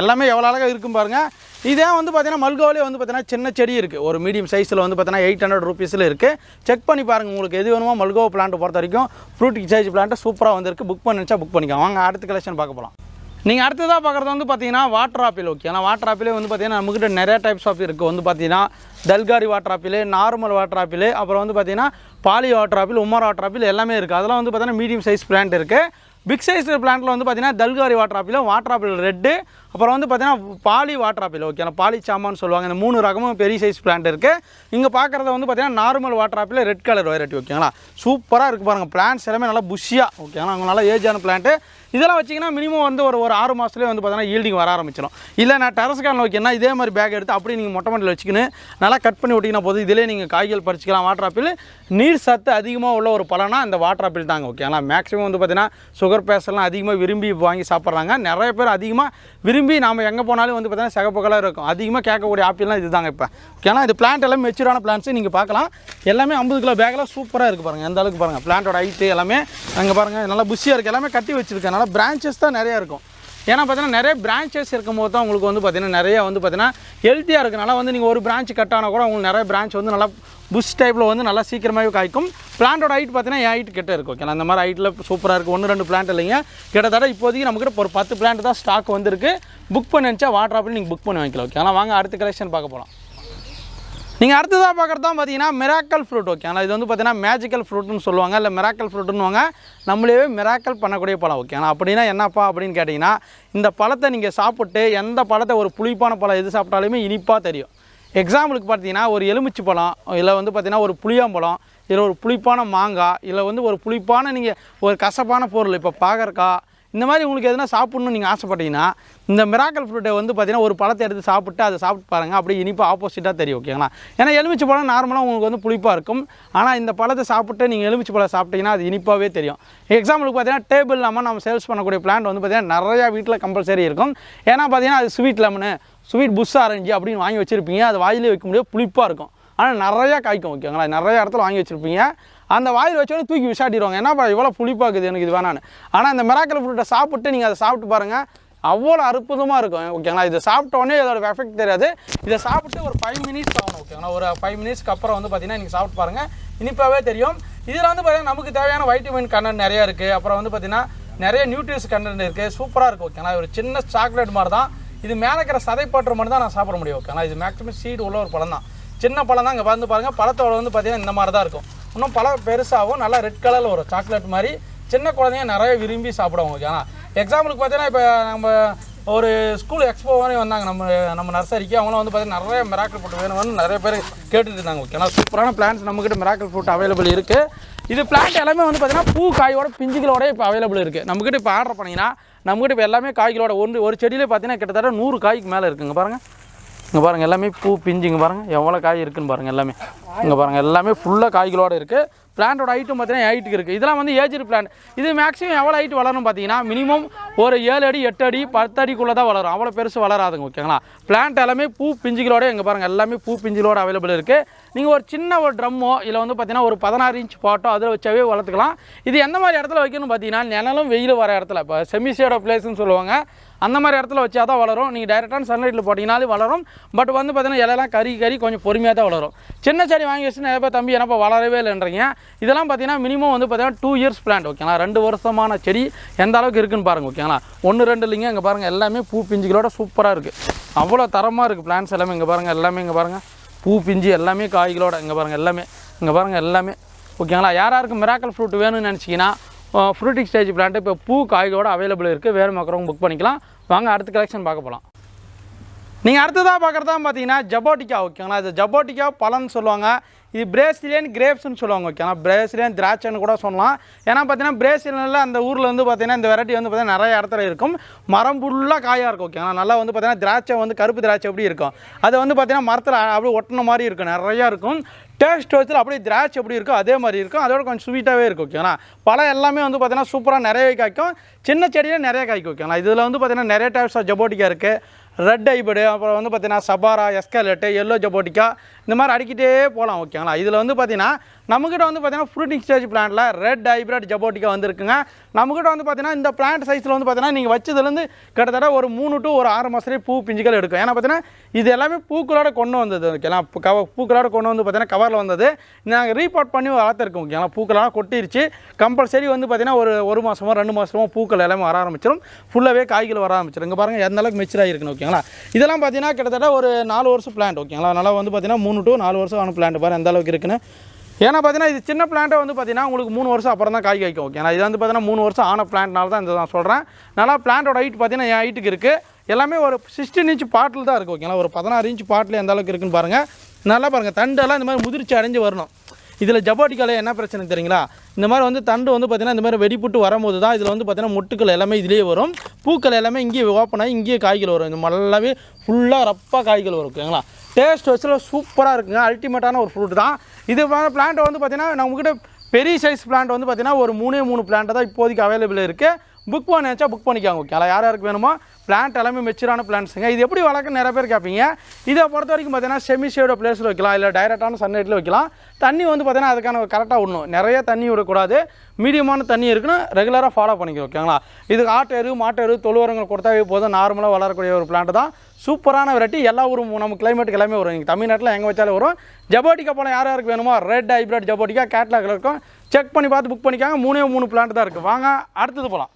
எல்லாமே எவ்வளோ அழகாக இருக்கும் பாருங்கள் இதே வந்து பார்த்தீங்கன்னா மல்கோவிலே வந்து பார்த்தீங்கன்னா சின்ன செடி இருக்குது ஒரு மீடியம் சைஸில் வந்து பார்த்தீங்கன்னா எயிட் ஹண்ட்ரட் ருபீஸில் இருக்குது செக் பண்ணி பாருங்கள் உங்களுக்கு எது வேணுமோ மல்கோ பிளான்ட் பொறுத்த வரைக்கும் ஃப்ரூட் சைஸ் பிளான்ட்டு சூப்பராக வந்துருக்கு. புக் பண்ணிச்சா புக் பண்ணிக்கலாம். வாங்க அடுத்த கலெக்ஷன் பார்க்க போகலாம் நீங்கள் அடுத்ததாக பார்க்குறது வந்து பார்த்தீங்கன்னா வாட்டர் ஆப்பிள் ஓகே ஆனால் வாட்டர் ஆப்பிளே வந்து பார்த்தீங்கன்னா நம்மக்கிட்ட நிறைய டைப்ஸ் ஆஃப் இருக்குது வந்து பார்த்தீங்கன்னா தல்காரி water apple normal water apple அப்புறம் வந்து பார்த்தீங்கன்னா பாலி வாட்டர் ஆப்பிள் உமர் வாட்டர் ஆப்பிள் எல்லாமே இருக்குது அதெல்லாம் வந்து பார்த்தீங்கன்னா மீடியம் சைஸ் பிளான்ட் இருக்குது பிக் சைஸ் பிளான்ட்டில் வந்து பார்த்தீங்கன்னா தல்காரி water apple water apple red அப்புறம் வந்து பார்த்தீங்கன்னா Bali water apple okay Bali சாமான்னு சொல்லுவாங்க. இந்த மூணு ரகமும் பெரிய சைஸ் பிளான்ட் இருக்குது இங்கே பார்க்குறது வந்து பார்த்தீங்கன்னா normal water apple red colour variety ஓகேங்களா சூப்பராக இருக்குது பாருங்கள் பிளான்ட்ஸ் எல்லாமே நல்லா புஷியாக ஓகேங்களா அவங்க நல்லா ஏஜான பிளான்ட்டு இதெல்லாம் வச்சிங்கன்னா மினிமம் வந்து ஒரு ஒரு ஆறு மாதத்துலேயே வந்து பார்த்தீங்கன்னா ஈல்டிங் வர ஆரம்பிச்சிடும் இல்லை நான் டெரஸ் கார்டில் வைக்கணும்னா இதே மாதிரி பேக் எடுத்து அப்படியே நீங்கள் மொட்டை மாட்டில் வச்சுக்கின்னு நல்லா கட் பண்ணி விட்டிங்கன்னா போதும். இதிலே நீங்கள் காய்கள் பறிச்சிக்கலாம் வாட்டர் ஆப்பிள் நீர் சத்து அதிகமாக உள்ள ஒரு பழம்னா இந்த வாட்டர் ஆப்பிள் தாங்க ஓகேங்களா மேக்ஸிமம் வந்து பார்த்தீங்கன்னா சுகர் பேஷண்ட்லாம் அதிகமாக விரும்பி வாங்கி சாப்பிட்றாங்க. நிறைய பேர் அதிகமாக விரும்பி நாம் எங்கே போனாலும் வந்து பார்த்தீங்கன்னா சிகப்பு கலர் இருக்கும். அதிகமாக கேட்கக்கூடிய ஆப்பிள்லாம் இது தாங்க இப்போ. ஓகேனா இது பிளான்ட் எல்லாம் மெச்சூரான பிளான்ட்ஸு நீங்கள் பார்க்கலாம். எல்லாமே ஐம்பது கிலோ பேக்கெல்லாம் சூப்பராக இருக்குது பாருங்கள் எந்த அளவுக்கு பாருங்கள் பிளான்ட்டோட ஹைட்டு எல்லாமே அங்கே பாருங்கள் நல்லா புஷியாக இருக்குது எல்லாமே கட்டி வச்சிருக்கேன். நல்லா பிரான்ச்சஸ் தான் நிறையா இருக்கும். ஏன்னா பார்த்தீங்கன்னா நிறைய பிரான்ச்சஸ் இருக்கும்போது தான் உங்களுக்கு வந்து பார்த்தீங்கன்னா நிறைய வந்து பார்த்தீங்கன்னா ஹெல்த்தியாக இருக்கனால வந்து நீங்கள் ஒரு பிரான்ச் கட் ஆனால் கூட உங்களுக்கு நிறைய பிரான்ச் வந்து நல்லா புஷ் டைப்பில் வந்து நல்லா சீக்கிரமாகவே காய்க்கும். பிளான்ட்டோட ஹைட் பார்த்தீங்கன்னா என் ஹைட் கிட்ட இருக்கும் ஓகே அந்த மாதிரி ஹைட்டில் சூப்பராக இருக்குது ஒன்று ரெண்டு பிளான்ட் இல்லைங்க. கிட்டத்தட்ட இப்போதைக்கு நம்மக்கிட்ட ஒரு பத்து பிளான்ட் தான் ஸ்டாக் வந்துருக்கு. புக் பண்ணி வச்சா வாட்டர் ஆப்பிள் நீங்கள் புக் பண்ணி வாங்கிக்கலாம் ஓகே ஆனால் வாங்க அடுத்த கலெக்ஷன் பார்க்க போகலாம் நீங்கள் அடுத்ததாக பார்க்குறது தான் பார்த்தீங்கன்னா மிராக்கல் ஃப்ரூட் ஓகேங்களா இது வந்து பார்த்தீங்கன்னா மேஜிக்கல் ஃப்ரூட்னு சொல்லுவாங்க. இல்லை மிராக்கல் ஃப்ரூட்னுவாங்க நம்மளே மிராக்கல் பண்ணக்கூடிய பழம் ஓகேங்களா அப்படின்னா என்னப்பா அப்படின்னு கேட்டிங்கன்னா இந்த பழத்தை நீங்கள் சாப்பிட்டு எந்த பழத்தை ஒரு புளிப்பான பழம் எது சாப்பிட்டாலுமே இனிப்பாக தெரியும். எக்ஸாம்பிளுக்கு பார்த்தீங்கன்னா ஒரு எலுமிச்சை பழம் இல்லை வந்து பார்த்தீங்கன்னா ஒரு புளியாம்பழம் இல்லை ஒரு புளிப்பான மாங்காய் இல்லை வந்து ஒரு புளிப்பான நீங்கள் ஒரு கசப்பான பொருள் இப்போ பாகற்காய் இந்த மாதிரி உங்களுக்கு எதுனா சாப்பிட்ணுன்னு நீங்கள் ஆசைப்பட்டீங்கன்னா இந்த மிராக்கல் ஃப்ரூட்டை வந்து பார்த்தீங்கன்னா ஒரு பழத்தை எடுத்து சாப்பிட்டு அதை சாப்பிட்டு பாருங்கள் அப்படியே இனிப்பு ஆப்போசிட்டாக தெரியும் ஓகேங்களா ஏன்னா எலுமிச்சை பழம் நார்மலாக உங்களுக்கு வந்து புளிப்பாக இருக்கும். ஆனால் இந்த பழத்தை சாப்பிட்டு நீங்கள் எலுமிச்சை பழம் சாப்பிட்டீங்கன்னா அது இனிப்பாகவே தெரியும். எக்ஸாம்பிளுக்கு பார்த்தீங்கன்னா டேபிள் இல்லாமல் நம்ம சேல்ஸ் பண்ணக்கூடிய பிளான்ட் வந்து பார்த்தீங்கன்னா நிறையா வீட்டில் கம்பல்சரி இருக்கும். ஏன்னா பார்த்தீங்கன்னா அது sweet lemon sweet bush orange அப்படின்னு வாங்கி வச்சுருப்பீங்க. அது வாயிலே வைக்க முடியாது புளிப்பாக இருக்கும். ஆனால் நிறையா காய்க்கும் ஓகேங்களா நிறையா இடத்துல வாங்கி வச்சுருப்பீங்க. அந்த வாயில் வச்சோடனே தூக்கி விசாட்டிடுவாங்க. என்னப்பா இவ்வளோ புளிப்பாக்குது எனக்கு இது வேணான்னு ஆனால் இந்த மிராக்கல் ஃப்ரூட்டை சாப்பிட்டு நீங்கள் அதை சாப்பிட்டு பாருங்கள் அவ்வளோ அற்புதமாக இருக்கும். ஓகேங்களா இதை சாப்பிட்ட உடனே இதோட எஃபெக்ட் தெரியாது. இதை சாப்பிட்டு ஒரு ஃபைவ் மினிட்ஸ் ஆகணும். ஓகேங்களா ஒரு ஃபைவ் மினிட்ஸ்க்கு அப்புறம் வந்து பார்த்தீங்கன்னா நீங்கள் சாப்பிட்டு பாருங்கள் இனிப்பாகவே தெரியும். இதில் வந்து பார்த்தீங்கன்னா நமக்கு தேவையான வைட்டமின் கண்டென்ட் நிறையா இருக்குது அப்புறம் வந்து பார்த்தீங்கன்னா நிறைய நியூட்ரியஸ் கண்டென்ட் இருக்குது சூப்பராக இருக்கும் ஓகேங்களா ஒரு சின்ன சாக்லேட் மாதிரி தான் இது மேலே இருக்கிற சதைப்பற்று மட்டும் தான் நான் சாப்பிட முடியும். ஓகேங்களா இது மேக்ஸிமம் சீடு உள்ள ஒரு பழம் தான் சின்ன பழம் தான் இங்கே வந்து பாருங்கள் பழத்தோட வந்து பார்த்திங்கன்னா இந்த மாதிரி தான் இருக்கும். இன்னும் பழம் பெருசாகவும் நல்லா ரெட் கலரில் வரும் சாக்லேட் மாதிரி சின்ன குழந்தைங்க நிறைய விரும்பி சாப்பிடுவாங்க ஓகேங்களா எக்ஸாம்பிளுக்கு பார்த்தீங்கன்னா இப்போ நம்ம ஒரு ஸ்கூல் எக்ஸ்போவானே வந்தாங்க. நம்ம நம்ம நர்சரிக்கு அவங்களும் வந்து பார்த்தீங்கன்னா நிறைய மிராக்கல் ஃப்ரூட் வேணும்னு நிறைய பேர் கேட்டுட்டு இருந்தாங்க ஓகேங்களா சூப்பரான பிளான்ஸ் நம்மக்கிட்ட மிராக்கல் ஃப்ரூட் அவைலபிள் இருக்குது இது பிளான்ட் எல்லாமே வந்து பார்த்தீங்கன்னா பூ காயோட பிஞ்சுகளோட இப்போ அவைலபிள் இருக்குது நம்மக்கிட்ட இப்போ ஆர்டர் பண்ணிங்கன்னா நம்மக்கிட்ட இப்போ எல்லாமே காய்களோட ஒன்று ஒரு செடியிலே பார்த்தீங்கன்னா கிட்டத்தட்ட நூறு காய்க்கு மேலே இருக்குங்க பாருங்கள் இங்கே பாருங்கள் எல்லாமே பூ பிஞ்சுங்க பாருங்கள் எவ்வளோ காய் இருக்குன்னு பாருங்கள் எல்லாமே. இங்கே பாருங்கள் எல்லாமே ஃபுல்லாக காய்களோடு இருக்குது பிளான்ட்டோட ஹைட்டும் பார்த்தீங்கன்னா ஹைட்டுக்கு இருக்குது இதெல்லாம் வந்து ஏஜ்டு பிளான் இது மேக்ஸிமம் எவ்வளோ ஹைட் வளரும் பார்த்தீங்கன்னா மினிமம் ஒரு ஏழு அடி எட்டு அடி பத்து அடிக்குள்ளே தான் வளரும். அவ்வளோ பெருசு வளராதுங்க ஓகேங்களா பிளான்ட் எல்லாமே பூ பிஞ்சுகளோட இங்கே பாருங்கள் எல்லாமே பூ பிஞ்சுகளோட அவைலபிள் இருக்குது நீங்கள் ஒரு சின்ன ஒரு ட்ரம்மோ இல்லை வந்து பார்த்தீங்கன்னா ஒரு பதினாறு இன்ச் பாட்டோ அதில் வச்சாவே வளர்த்துக்கலாம். இது எந்த மாதிரி இடத்துல வைக்கணும்னு பார்த்தீங்கன்னா நிழலும் வெயில் வர இடத்துல இப்போ செமிசேடோ பிளேஸ்னு சொல்லுவாங்க. அந்த மாதிரி இடத்துல வச்சா தான் வளரும். நீங்கள் டைரெக்டான சன்லைட்டில் போட்டிங்கனாலே வளரும். பட் வந்து பார்த்தீங்கன்னா இலையெல்லாம் கறி கறி கொஞ்சம் பொறுமையாக தான் வளரும். சின்ன செடி வாங்கி வச்சு நிறைய பேர் தம்பி என்னப்பா வளரவே இல்லைன்றீங்க. இதெல்லாம் பார்த்தீங்கன்னா மினிமம் வந்து பார்த்தீங்கன்னா டூ இயர்ஸ் பிளான்ட் ஓகேங்களா? ரெண்டு வருஷமான செடி எந்த அளவுக்கு இருக்குன்னு பாருங்கள் ஓகேங்களா? ஒன்று ரெண்டு இல்லைங்க இங்கே பாருங்கள் எல்லாமே பூ பிஞ்சுகளோட சூப்பராக இருக்குது அவ்வளோ தரமாக இருக்குது பிளான்ஸ் எல்லாமே இங்கே பாருங்கள் எல்லாமே இங்கே பாருங்கள் பூ பிஞ்சு எல்லாமே காய்களோட இங்கே பாருங்கள் எல்லாமே இங்கே பாருங்கள் எல்லாமே. ஓகேங்களா? யார் யாருக்கு மிராக்கல் ஃப்ரூட் வேணும்னு நினச்சிங்கன்னா ஃப்ரூட்டிங் ஸ்டேஜ் பிளான்ட்டு இப்போ பூ காய்களோட அவைலபிள் இருக்குது வேறு மக்கறவங்க புக் பண்ணிக்கலாம். வாங்க அடுத்த கலெக்ஷன் பார்க்க போகலாம் நீங்கள் அடுத்ததாக பார்க்குறதா பார்த்தீங்கன்னா ஜபோட்டிக்கா ஓகேங்களா இது ஜபோட்டிக்கா பழம்னு சொல்லுவாங்க. இது பிரேசிலியன் கிரேப்ஸ்னு சொல்லுவாங்க ஓகேங்களா பிரேசிலியன் திராட்சைன்னு கூட சொல்லலாம். ஏன்னா பார்த்தீங்கன்னா பிரேசிலியனில் அந்த ஊரில் வந்து பார்த்தீங்கன்னா இந்த வெரைட்டி வந்து பார்த்தீங்கன்னா நிறைய இடத்துல இருக்கும். மரம் ஃபுல்லாக காயாக இருக்கும் ஓகேங்களா நல்லா வந்து பார்த்தீங்கன்னா திராட்சை வந்து கருப்பு திராட்சை எப்படி இருக்கும்? அது வந்து பார்த்தீங்கன்னா மரத்தில் அப்படியே ஒட்டின மாதிரி இருக்கும் நிறையா இருக்கும். டேஸ்ட் வச்சு அப்படியே திராட்சை எப்படி இருக்கோ அதே மாதிரி இருக்கும். அதோட கொஞ்சம் ஸ்வீட்டாகவே இருக்கும் ஓகேங்களா பழம் எல்லாமே வந்து பார்த்தீங்கன்னா சூப்பராக நிறையவே காய்க்கும். சின்ன செடியில் நிறைய காய்க்கும் ஓகேங்களா இதில் வந்து பார்த்தீங்கன்னா நிறைய டைப்ஸ் ஆஃப் ஜபோட்டிக்கா இருக்குது ரெட் ஐபடு அப்புறம் வந்து பார்த்தீங்கன்னா சபாரா எஸ்கலேட்டு எல்லோ ஜபோட்டிக்கா இந்த மாதிரி அடிக்கிட்டே போகலாம் ஓகேங்களா இதில் வந்து பார்த்தீங்கன்னா நம்மக்கிட்ட வந்து பார்த்தீங்கன்னா ஃப்ரூட்டிங் ஸ்டேஜ் பிளான்ட்டில் ரெட் ஹைப்ரிட் ஜபோட்டிக்கா வந்துருக்குங்க. நம்மக்கிட்ட வந்து பார்த்தீங்கன்னா இந்த பிளான்ட் சைஸில் வந்து பார்த்தீங்கன்னா நீங்கள் வச்சதுலேருந்து கிட்டத்தட்ட ஒரு மூணு டு ஒரு ஆறு மாதத்துலேயே பூ பிஞ்சுகள் எடுக்கும். ஏன்னா பார்த்தீங்கன்னா இது எல்லாமே பூக்களோட கொண்டு வந்தது. ஓகேங்களா? கவ பூக்களோட கொண்டு வந்து பார்த்தீங்கன்னா கவரில் வந்தது. நாங்கள் ரீபார்ட் பண்ணி வளர்த்துருக்கோம். ஓகேங்களா? பூக்களாக கொட்டிருச்சு. கம்பல்சரி வந்து பார்த்தீங்கன்னா ஒரு ஒரு மாதமோ ரெண்டு மாதமோ பூக்கள் எல்லாமே வர ஆரம்பிச்சிடும் ஃபுல்லாகவே காய்கள் வர ஆரம்பிச்சிடும் இங்கே பாருங்கள் எந்த அளவுக்கு மெச்சூர் ஆகிருக்குன்னு ஓகேங்களா? இதெல்லாம் பார்த்தீங்கன்னா கிட்டத்தட்ட ஒரு நாலு வருஷம் பிளான்ட் ஓகேங்களா? அதனால் வந்து பார்த்தீங்கன்னா மூணு டு நாலு வருஷம் ஆன பிளான்ட் பாருங்கள் எந்த அளவுக்கு இருக்குன்னு. ஏன்னா பார்த்தீங்கன்னா இது சின்ன பிளான்ட்டை வந்து பார்த்தீங்கன்னா உங்களுக்கு மூணு வருஷம் அப்புறம் தான் காய் காய்க்கும் ஓகே நான் இது வந்து பார்த்தீங்கன்னா மூணு வருஷம் ஆன பிளான்ட்னால தான் இந்த நான் சொல்கிறேன் நல்லா பிளான்ட்டோட ஹைட் பார்த்தீங்கன்னா என் ஹைட்டுக்கு இருக்குது எல்லாமே ஒரு சிக்ஸ்டீன் இன்ச் பாட்டில் தான் இருக்குது ஓகேங்களா ஒரு பதினாறு இன்ச் பாட்டில் எந்த அளவுக்கு இருக்குன்னு பாருங்கள் நல்லா பாருங்கள் தண்டெல்லாம் இந்த மாதிரி முதிர்ச்சி அடைஞ்சு வரணும். இதில் ஜப்பாட்டிக்கால என்ன பிரச்சனை தெரியுங்களா? இந்த மாதிரி வந்து தண்டு வந்து பார்த்திங்கன்னா இந்த மாதிரி வெடிப்புட்டு வரும்போது தான் இதில் வந்து பார்த்திங்கன்னா முட்டுக்கள் எல்லாமே இதுலேயே வரும். பூக்கள் எல்லாமே இங்கேயே ஓப்பன் ஆகி இங்கேயே காய்கள் வரும். இந்த நல்லாவே ஃபுல்லாக ரப்பாக காய்கள் வரும் ஓகேங்களா டேஸ்ட் வச்சில் சூப்பராக இருக்குங்க. அல்டிமேட்டான ஒரு ஃப்ரூட் தான். இது பிளான்ட் வந்து பார்த்திங்கன்னா நம்மக்கிட்ட பெரிய சைஸ் பிளான்ட் வந்து பார்த்திங்கன்னா ஒரு மூணே மூணு பிளான்ட் தான் இப்போதைக்கு அவைலபிள் இருக்குது புக் பண்ண புக் பண்ணிக்காங்க ஓகே அதில் யார் யாருக்கு வேணுமோ பிளான்ட் எல்லாமே மெச்சூரான பிளான்ட்ஸுங்க இது எப்படி வளர்க்க நிறைய பேர் கேட்பீங்க. இதை பொறுத்த வரைக்கும் பார்த்தீங்கன்னா செமி ஷேடோ பிளேஸில் வைக்கலாம் இல்லை டைரெக்டான சன்லைட்டில் வைக்கலாம். தண்ணி வந்து பார்த்தீங்கன்னா அதுக்கான கரெக்டாக விடணும். நிறைய தண்ணி விடக்கூடாது. மீடியமான தண்ணி இருக்குன்னு ரெகுலராக ஃபாலோ பண்ணிக்க ஓகேங்களா இதுக்கு ஆட்டு எரு மாட்டு தொழுவரங்கள் கொடுத்தாவே போதும். நார்மலாக வளரக்கூடிய ஒரு பிளான்ட் தான். சூப்பரான வெரைட்டி எல்லா ஊரும் நம்ம கிளைமேட்டுக்கு எல்லாமே வரும். இங்கே தமிழ்நாட்டில் எங்கே வச்சாலும் வரும். ஜபோட்டிக்கா பழம் யார் யாருக்கு வேணுமோ ரெட் ஹைப்ரிட் ஜபோட்டிக்கா கேட்லாகில் இருக்கும். செக் பண்ணி பார்த்து புக் பண்ணிக்காங்க. மூணே மூணு பிளான்ட் தான் இருக்குது வாங்க அடுத்தது போகலாம்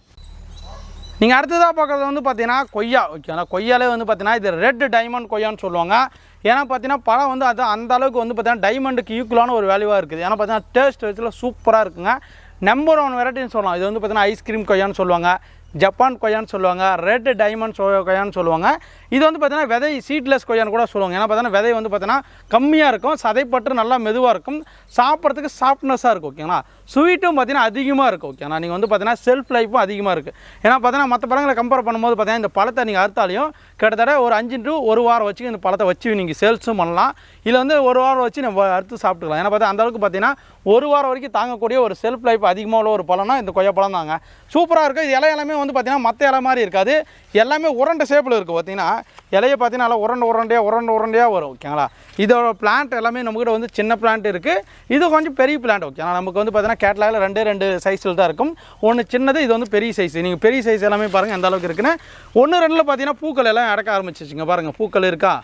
நீங்கள் அடுத்ததாக பார்க்குறது வந்து பார்த்தீங்கன்னா கொய்யா ஓகேங்களா கொய்யாலே வந்து பார்த்தீங்கன்னா இது ரெட் டைமண்ட் கொய்யான்னு சொல்லுவாங்க. ஏன்னா பார்த்தீங்கன்னா பழம் வந்து அது அந்த அளவுக்கு வந்து பார்த்தீங்கன்னா டைமண்டுக்கு ஈக்குவலான ஒரு வேல்யூவாக இருக்குது. ஏன்னா பார்த்தீங்கன்னா டேஸ்ட் வச்சுல சூப்பராக இருக்குங்க. நம்பர் ஒன் வெரைட்டின்னு சொல்லலாம். இது வந்து பார்த்தீங்கன்னா ஐஸ்கிரீம் கொய்யான்னு சொல்லுவாங்க. ஜப்பான் கொய்யான்னு சொல்லுவாங்க. ரெட் டைமண்ட் கொய்யான்னு சொல்லுவாங்க. இது வந்து பார்த்தீங்கன்னா விதை சீட்லெஸ் கொய்யான்னு கூட சொல்லுவாங்க. ஏன்னா பார்த்தீங்கன்னா விதை வந்து பார்த்தீங்கன்னா கம்மியாக இருக்கும் சதைப்பற்று நல்லா மெதுவாக இருக்கும் சாப்பிட்றதுக்கு சாஃப்ட்னஸாக இருக்கும் ஓகேங்களா ஸ்வீட்டும் பார்த்தீங்கன்னா அதிகமாக இருக்கும் ஓகேங்களா நீங்கள் வந்து பார்த்தீங்கன்னா செல்ஃப் லைஃப்பும் அதிகமாக இருக்குது ஏன்னா பார்த்தீங்கன்னா மற்ற பழங்களை கம்பேர் பண்ணும்போது பார்த்தீங்கன்னா இந்த பழத்தை நீங்கள் அறுத்தாலையும் கிட்டத்தட்ட ஒரு அஞ்சு டு ஒரு வாரம் வச்சு இந்த பழத்தை வச்சு நீங்கள் சேல்ஸும் பண்ணலாம். இதில் வந்து ஒரு வாரம் வச்சு நம்ம அறுத்து சாப்பிட்டுக்கலாம். ஏன்னா பார்த்தா அந்த அளவுக்கு பார்த்தீங்கன்னா ஒரு வாரம் வரைக்கும் தாங்கக்கூடிய ஒரு செல்ஃப் லைஃப் அதிகமாக உள்ள ஒரு பழம்னா இந்த கொய்யா பழம் தாங்க சூப்பராக இருக்கும். இது இலை எல்லாமே வந்து பார்த்தீங்கன்னா மற்ற இலை மாதிரி இருக்காது. எல்லாமே உருண்டை ஷேப்பில் இருக்குது பார்த்தீங்கன்னா. இலையை பார்த்தீங்கன்னா நல்லா உரண்டு உரண்டையாக உருண்டை உருண்டையாக வரும் ஓகேங்களா இதோட பிளான்ட் எல்லாமே நம்மக்கிட்ட வந்து சின்ன பிளான்ட் இருக்குது இது கொஞ்சம் பெரிய பிளான்ட் ஓகேங்களா நமக்கு வந்து பார்த்தீங்கன்னா கேட்லாகில் ரெண்டே ரெண்டு சைஸில் தான் இருக்கும். ஒன்று சின்னது இது வந்து பெரிய சைஸ் நீங்கள் பெரிய சைஸ் எல்லாமே பாருங்கள் எந்த அளவுக்கு இருக்குன்னு. ஒன்று ரெண்டில் பார்த்தீங்கன்னா பூக்கள் எல்லாம் அடக்க ஆரம்பிச்சிச்சுங்க பாருங்கள் பூக்கள் இருக்கா?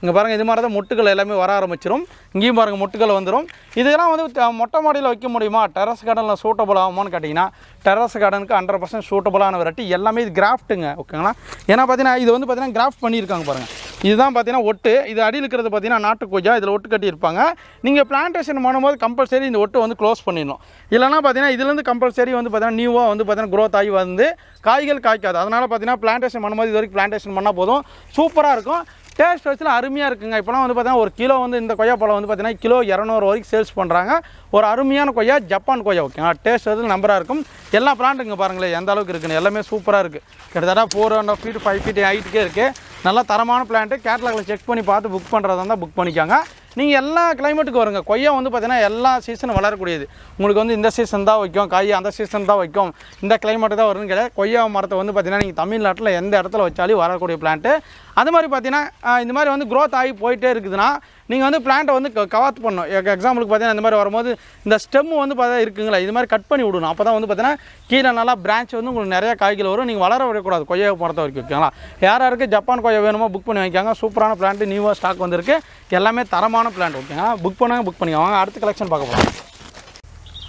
இங்கே பாருங்கள் இது மாதிரி தான் மொட்டுக்கள் எல்லாமே வர ஆரம்பிச்சிடும் இங்கேயும் பாருங்கள் மொட்டுக்கள் வந்துடும் இதெல்லாம் வந்து மொட்டை மாடியில் வைக்க முடியுமா? டெரஸ் கார்டனில் சூட்டபுள் ஆகுமான்னு கேட்டிங்கன்னா டெரஸ் கார்டனுக்கு ஹண்ட்ரட் பர்சன்ட் சூட்டபுளான வெரைட்டி எல்லாமே இது கிராஃப்ட்டுங்க ஓகேங்களா ஏன்னா பார்த்தீங்கன்னா இது வந்து பார்த்தீங்கன்னா கிராஃப்ட் பண்ணியிருக்காங்க பாருங்கள் இதுதான் பார்த்தீங்கன்னா ஒட்டு. இது அடியில் இருக்கிறது பார்த்தீங்கன்னா நாட்டு கொய்யா. இதில் ஒட்டு கட்டியிருப்பாங்க. நீங்கள் பிளான்டேஷன் பண்ணும்போது கம்பல்சரி இந்த ஒட்டு வந்து க்ளோஸ் பண்ணிடணும். இல்லைனா பார்த்தீங்கன்னா இதுலேருந்து கம்பல்சரி வந்து பார்த்தீங்கன்னா நியூவாக வந்து பார்த்தீங்கன்னா க்ரோத் ஆகி வந்து காய்கள் காய்க்காது. அதனால் பார்த்தீங்கன்னா பிளான்டேஷன் பண்ணும்போது இது வரைக்கும் பிளான்டேஷன் பண்ணால் போதும். சூப்பராக இருக்கும். டேஸ்ட் வச்சுல அருமையாக இருக்குங்க. இப்போலாம் வந்து பார்த்தீங்கன்னா ஒரு கிலோ வந்து இந்த கொய்யா பழம் வந்து பார்த்தீங்கன்னா கிலோ இரநூறு வரைக்கும் சேல்ஸ் பண்ணுறாங்க ஒரு அருமையான கொய்யா ஜப்பான் கொய்யா ஓகேங்களா டேஸ்ட் வந்து நம்பராக இருக்கும். எல்லா பிளான்ட்டுங்க பாருங்களேன் எந்த அளவுக்கு இருக்குன்னு. எல்லாமே சூப்பராக இருக்குது கிட்டத்தட்ட four and half feet five feet ஹைட்டுக்கே இருக்குது நல்ல தரமான பிளான்ட்டு கேட்லாகில் செக் பண்ணி பார்த்து புக் பண்ணுறதா இருந்தால் புக் பண்ணிக்காங்க. நீங்கள் எல்லா கிளைமேட்டுக்கு வருங்க. கொய்யா வந்து பார்த்தீங்கன்னா எல்லா சீசனும் வளரக்கூடியது. உங்களுக்கு வந்து இந்த சீசன் தான் வைக்கும். காய் அந்த சீசன் தான் வைக்கும். இந்த கிளைமேட்டு தான் வரும்னு கிடையாது கொய்யா மரத்தை வந்து பார்த்தீங்கன்னா நீங்கள் தமிழ்நாட்டில் எந்த இடத்துல வச்சாலும் வரக்கூடிய பிளான்ட்டு அது மாதிரி பார்த்தீங்கன்னா இந்த மாதிரி வந்து க்ரோத் ஆகி போயிட்டே இருக்குதுன்னா நீங்கள் வந்து பிளான்ட்டை வந்து க- கவாத்து பண்ணணும். எக்ஸாம்பிளுக்கு பார்த்தீங்கன்னா இந்த மாதிரி வரும்போது இந்த ஸ்டெம் வந்து பார்த்தா இருக்குங்களா இது மாதிரி கட் பண்ணி விடணும். அப்போ தான் வந்து பார்த்தீங்கன்னா கீழே நல்லா பிரான்ச் வந்து உங்களுக்கு நிறைய காய்கள் வரும். நீங்கள் வளர விடக்கூடாது. கொய்யா பொறுத்த வரைக்கும் ஓகேங்களா? யார் யாருக்கு ஜப்பான் கொய்யா வேணுமோ புக் பண்ணி வைக்காங்க சூப்பரான பிளான்ட்டு நியூவாக ஸ்டாக் வந்திருக்கு. எல்லாமே தரமான பிளான்ட் ஓகேங்களா? புக் பண்ணாங்க புக் பண்ணிக்கோங்க. அடுத்த கலெக்ஷன் பார்க்க போகிறோம்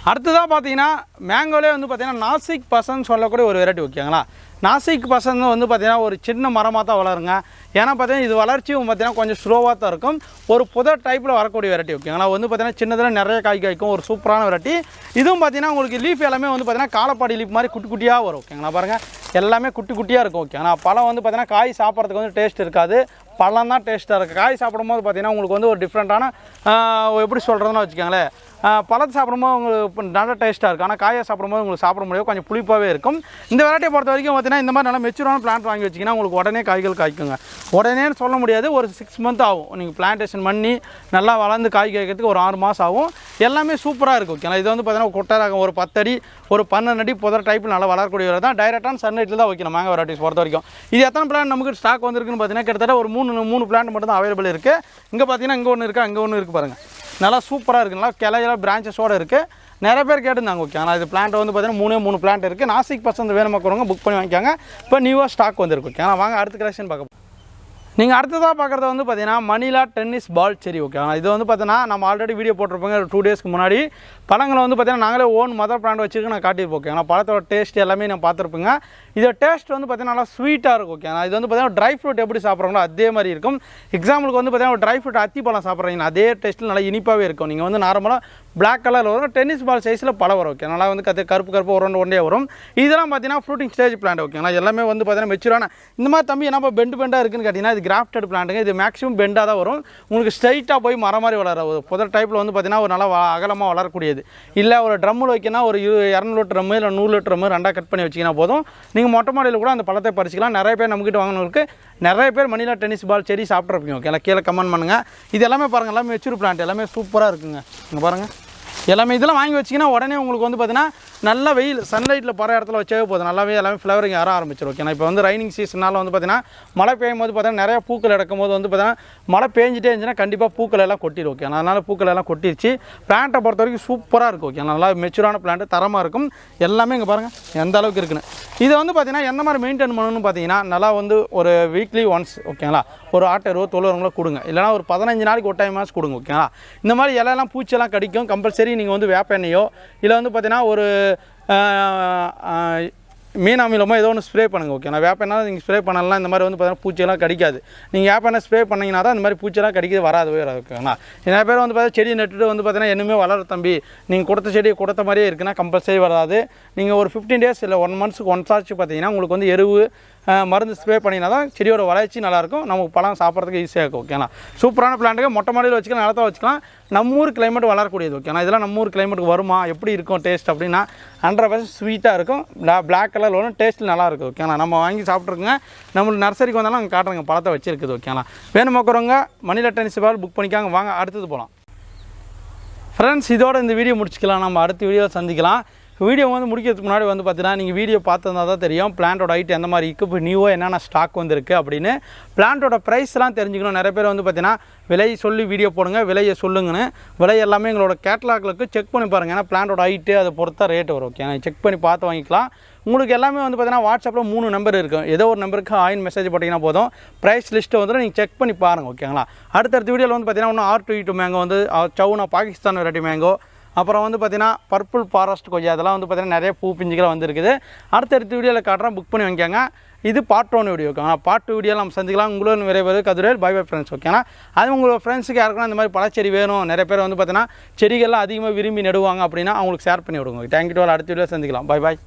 அடுத்ததாக பார்த்தீங்கன்னா மேங்கோலே வந்து பார்த்தீங்கன்னா நாசிக் பசன் சொல்லக்கூடிய ஒரு வெரைட்டி ஓகேங்களா? நாசிக் பசங்க வந்து பார்த்திங்கன்னா ஒரு சின்ன மரமாக தான் வளருங்க. ஏன்னா பார்த்தீங்கன்னா இது வளர்ச்சியும் பார்த்தீங்கன்னா கொஞ்சம் ஸ்லோவாக தான் இருக்கும். ஒரு புதர் டைப்பில் வரக்கூடிய வெரைட்டி ஓகேங்களா வந்து பார்த்தீங்கன்னா சின்னதில் நிறைய காய் காய்க்கும் ஒரு சூப்பரான வெரைட்டி இதுவும் பார்த்தீங்கன்னா உங்களுக்கு லீஃப் எல்லாமே வந்து பார்த்தீங்கன்னா காலப்பாடி லீஃப் மாதிரி குட்டி குட்டியாக வரும் ஓகேங்களா பாருங்கள் எல்லாமே குட்டி குட்டியாக இருக்கும் ஓகேங்களா பழம் வந்து பார்த்தீங்கன்னா காய் சாப்பிட்றதுக்கு வந்து டேஸ்ட் இருக்காது. பழம் தான் டேஸ்ட்டாக இருக்குது காய் சாப்பிடும்போது பார்த்தீங்கன்னா உங்களுக்கு வந்து ஒரு டிஃப்ரெண்ட்டான எப்படி சொல்கிறதுன்னு வச்சுக்கோங்களேன். பழத்தை சாப்பிடும்போது உங்களுக்கு இப்போ நல்ல டேஸ்ட்டாக இருக்கும் ஆனால் காயை சாப்பிடும்போது உங்களுக்கு சாப்பிட முடியாது. கொஞ்சம் புளிப்பாகவே இருக்கும். இந்த வெரைட்டியை பொறுத்த வரைக்கும் பார்த்தீங்கன்னா இந்த மாதிரி நல்லா மெச்சூரான பிளான்ட் வாங்கி வச்சிங்கன்னா உங்களுக்கு உடனே காய்கள் காய்க்குங்க. உடனேன்னு சொல்ல முடியாது. ஒரு சிக்ஸ் மந்த் ஆகும். நீங்கள் பிளான்டேஷன் பண்ணி நல்லா வளர்ந்து காய் காய்க்கிறதுக்கு ஒரு ஆறு மாதம் ஆகும். எல்லாமே சூப்பராக இருக்கும் ஓகேங்களா இது வந்து பார்த்தீங்கன்னா கொட்டை ஒரு பத்தடி ஒரு பன்னெண்டு அடி புதர் டைப்பில் நல்லா வளரக்கூடியவர் தான். டைரெக்டான சன்லைட்டில் தான் வைக்கணும் மேங்க வெரைட்டிஸ் பொறுத்த வரைக்கும். இது எத்தனை பிளான் நமக்கு ஸ்டாக் வந்திருக்குன்னு பார்த்தீங்கன்னா கிட்டத்தட்ட ஒரு மூணு மூணு பிளான் மட்டும் தான் அவைலபிள் இருக்குது இங்கே பார்த்தீங்கன்னா இங்கே ஒன்று இருக்குது அங்கே ஒன்று இருக்குது பாருங்கள் நல்லா சூப்பராக இருக்குது நல்லா கிளையெல்லாம் பிரான்ச்சஸோடு இருக்குது நிறைய பேர் கேட்டிருந்தாங்க ஓகே ஆனால் இது பிளான்ட் வந்து பார்த்தீங்கன்னா மூணே மூணு பிளான்ட் இருக்குது நாசிக் பசங்க வேணுமாக்கிறவங்க புக் பண்ணி வாங்கிக்காங்க. இப்போ நியூவாக ஸ்டாக் வந்துருக்கு ஓகே ஆனால் வாங்க அடுத்த கலெக்ஷன் பார்க்க நீங்கள் அடுத்ததாக பார்க்குறது வந்து பார்த்தீங்கன்னா மணிலா டென்னிஸ் பால் செரி ஓகே இது வந்து பார்த்தீங்கன்னா நம்ம ஆல்ரெடி வீடியோ போட்டிருப்போங்க. டூ டேஸ்க்கு முன்னாடி பழங்களை வந்து பார்த்தீங்கன்னா நாங்களே ஓன் மதர் பிராண்ட் வச்சுருக்கு நான் காட்டியிருப்போம் ஓகே ஆனால் பழத்தோட டேஸ்ட் எல்லாமே நான் பார்த்துருப்பேங்க. இதோட டேஸ்ட் வந்து பார்த்தீங்கன்னா நல்லா ஸ்வீட்டாக இருக்கும் ஓகே இது வந்து பார்த்தீங்கன்னா ட்ரை ஃப்ரூட் எப்படி சாப்பிட்றாங்களோ அதே மாதிரி இருக்கும். எக்ஸாம்பிளுக்கு வந்து பார்த்தீங்கன்னா ட்ரை ஃப்ரூட் அத்தி பழம் சாப்பிட்றீங்க அதே டேஸ்ட்டில் நல்லா இனிப்பாகவே இருக்கும். நீங்கள் வந்து நார்மலாக பிளாக் கலரில் வரும். டென்னிஸ் பால் சைஸில் பழம் வரும். ஓகே நல்லா வந்து கற்று கருப்பு கருப்பு உருண்டை ஒன்றே வரும். இதெல்லாம் பார்த்தீங்கன்னா ஃப்ரூட்டிங் ஸ்டேஜ் பிளான்ட் ஓகேங்களா எல்லாமே வந்து பார்த்தீங்கன்னா மெச்சூரான இந்த மாதிரி தம்பி என்னப்பா பெண்டு பெண்டாக இருக்குன்னு கேட்டிங்கன்னா இது கிராஃப்டட் பிளான்ட்டுங்க இது மேக்ஸிமம் பெண்டாக தான் வரும். உங்களுக்கு ஸ்ட்ரைட்டாக போய் மரம் மாதிரி வளர புதர் டைப்பில் வந்து பார்த்தீங்கன்னா ஒரு நல்லா அகலமாக வளரக்கூடியது. இல்லை ஒரு ட்ரம்மில் வைக்கணும்னா ஒரு இரநூறு ட்ரம்மு இல்லை நூறு லிட்டர் ரெண்டாக கட் பண்ணி வச்சிங்கன்னா போதும். நீங்கள் மொட்டை மாடியில் கூட அந்த பழத்தை பறிச்சிக்கலாம். நிறைய பேர் நம்மகிட்ட வாங்கினவருக்கு நிறைய பேர் மணிலா டென்னிஸ் பால் செடி சாப்பிட்ருப்பீங்க ஓகே கீழே கமெண்ட் பண்ணுங்கள் இது எல்லாமே பாருங்கள் எல்லாமே மெச்சூர் பிளான்ட் எல்லாமே சூப்பராக இருக்குங்க. இங்கே பாருங்கள் எல்லாமே இதெல்லாம் வாங்கி வச்சிங்கன்னா உடனே உங்களுக்கு வந்து பார்த்தீங்கன்னா நல்ல வெயில் சன்லைட்டில் போகிற இடத்துல வச்சே போதும். நல்லாவே எல்லாமே ஃப்ளவரிங் வர ஆரம்பிச்சிடும் ஓகே இப்போ வந்து ரைனிங் சீசனால் வந்து பார்த்தீங்கன்னா மழை பெய்யும் போது பார்த்தீங்கன்னா நிறைய பூக்கள் எடுக்கும் போது வந்து பார்த்தீங்கன்னா மழை பேஞ்சிட்டே இருந்துச்சுன்னா கண்டிப்பாக பூக்கள் எல்லாம் கொட்டிடும் ஓகே அதனால் பூக்கள் எல்லாம் கொட்டிடுச்சு பிளான்ட்டை பொறுத்த வரைக்கும் சூப்பராக இருக்கும் ஓகே நல்லா மெச்சூரான பிளான்ட் தரமாக இருக்கும். எல்லாமே இங்கே பாருங்கள் எந்த அளவுக்கு இருக்குன்னு. இதை வந்து பார்த்திங்கன்னா எந்த மாதிரி மெயின்டைன் பண்ணணும்னு பார்த்தீங்கன்னா நல்லா வந்து ஒரு வீக்லி ஒன்ஸ் ஓகேங்களா ஒரு ஆட்டை இருபது தொழுவங்களோ கொடுங்க. இல்லைனா ஒரு பதினஞ்சு நாளைக்கு ஒரு டைம் மாதம் கொடுங்க ஓகேங்களா இந்த மாதிரி இலையெல்லாம் பூச்சியெல்லாம் கடிக்கும். கம்பல்சரி நீங்கள் வந்து வேப்ப எண்ணெயோ இல்லை வந்து பார்த்தீங்கன்னா ஒரு மீன் அமிலமோ ஏதோ ஒன்று ஸ்ப்ரே பண்ணுங்கள் ஓகே நான் வேப்ப எண்ணெய் நீங்கள் ஸ்ப்ரே பண்ணலாம் இந்த மாதிரி வந்து பார்த்தீங்கன்னா பூச்சியெல்லாம் கடிக்காது. நீங்கள் வேப்ப என்ன ஸ்ப்ரே பண்ணிங்கன்னா தான் இந்த மாதிரி பூச்சியெல்லாம் கடிக்கிறது வராது வராது ஓகேங்களா நிறைய பேர் வந்து பார்த்தா செடி நட்டுட்டு வந்து பார்த்தீங்கன்னா என்னமே வளர தம்பி. நீங்கள் கொடுத்த செடி கொடுத்த மாதிரியே இருக்குன்னா கம்பல்சரி வராது. நீங்கள் ஒரு ஃபிஃப்டீன் டேஸ் இல்லை ஒன் மந்த்ஸ்க்கு ஒன்ஸ் ஆச்சு பார்த்தீங்கன்னா உங்களுக்கு வந்து எருவு மருந்து ஸ்ப்ரே பண்ணினா தான் செடியோட வளர்ச்சி நல்லாயிருக்கும். நமக்கு பழம் சாப்பிட்றதுக்கு ஈஸியாக இருக்கும் ஓகேங்களா சூப்பரான பிளான்ட்டுக்கு மொட்டை மாடியில் வச்சுக்கலாம் நிலத்தை வச்சுக்கலாம். நம்ம ஊர் கிளைமேட் வளரக்கூடியது ஓகேனா இதெல்லாம் நம்ம ஊர் கிளைமேட்டுக்கு வருமா? எப்படி இருக்கும் டேஸ்ட் அப்படின்னா ஹண்ட்ரட் பர்சன்ட் ஸ்வீட்டாக இருக்கும். பிளாக் கலரில் வரும் டேஸ்ட் நல்லா இருக்கும் ஓகேங்களா நம்ம வாங்கி சாப்பிட்ருக்குங்க நம்மளுக்கு நர்சரிக்கு வந்தாலும் அங்கே காட்டுறங்க பழத்தை வச்சுருக்குது ஓகேங்களா வேணும் மக்கறவங்க மணில டென்னிஸ் பால் புக் பண்ணிக்காங்க வாங்க அடுத்தது போகலாம் ஃப்ரெண்ட்ஸ் இதோட இந்த வீடியோ முடிச்சுக்கலாம். நம்ம அடுத்த வீடியோவில் சந்திக்கலாம். வீடியோ வந்து முடிக்கிறதுக்கு முன்னாடி வந்து பார்த்தீங்கன்னா நீங்கள் வீடியோ பார்த்துருந்தா தான் தெரியும். பிளான்ட்டோட ஹைட் எந்த மாதிரி இருக்குது இப்போ நியூவாக என்னென்ன ஸ்டாக் வந்திருக்கு அப்படின்னு. பிளான்ட்டோட ப்ரைஸ்லாம் தெரிஞ்சுக்கணும். நிறைய பேர் வந்து பார்த்தீங்கன்னா விலை சொல்லி வீடியோ போடுங்க விலையை சொல்லுங்கன்னு. விலை எல்லாமே எங்களோட கேட்லாக்களுக்கு செக் பண்ணி பாருங்கள் ஏன்னா பிளான்ட்டோட ஹைட்டு அதை பொறுத்தா ரேட் வரும் ஓகே செக் பண்ணி பார்த்து வாங்கிக்கலாம். உங்களுக்கு எல்லாமே வந்து பார்த்தீங்கன்னா வாட்ஸ்அப்பில் மூணு நம்பர் இருக்கும். ஏதோ ஒரு நம்பருக்கு ஆயின் மெசேஜ் போட்டிங்கன்னா போதும். ப்ரைஸ் லிஸ்ட்டு வந்து நீங்கள் செக் பண்ணி பாருங்கள் ஓகேங்களா அடுத்தடுத்த வீடியோவில் வந்து பார்த்தீங்கன்னா ஒன்று ஆர் டூ டூ மேங்கோ வந்து சவுனா பாகிஸ்தான் வெரைட்டி மேங்கோ அப்புறம் வந்து பார்த்தீங்கன்னா பர்பிள் ஃபாரஸ்ட் கொய்யா அதெல்லாம் வந்து பார்த்தீங்கன்னா நிறைய பூ பிஞ்சுகள் வந்துருக்குது. அடுத்தடுத்த வீடியோவில் காட்டுறேன். புக் பண்ணி வாங்கிக்காங்க இது பார்ட் ஒன் வீடியோ ஓகேங்களா பார்ட் வீடியோவில் நம்ம சந்திக்கலாம். உங்களோட நிறைய பேர் கதிரேல் பை பை ஃப்ரெண்ட்ஸ் ஓகேனா அது உங்களோட ஃப்ரெண்ட்ஸுக்கு யாருக்குன்னா இந்த மாதிரி பழச்செடி வேணும். நிறைய பேர் வந்து பார்த்தீங்கன்னா செடிகள்லாம் அதிகமாக விரும்பி நடுவாங்க அப்படின்னா அவங்களுக்கு ஷேர் பண்ணி விடுங்க. தேங்க்யூ அடுத்த வீடியோ சந்திக்கலாம். Bye bye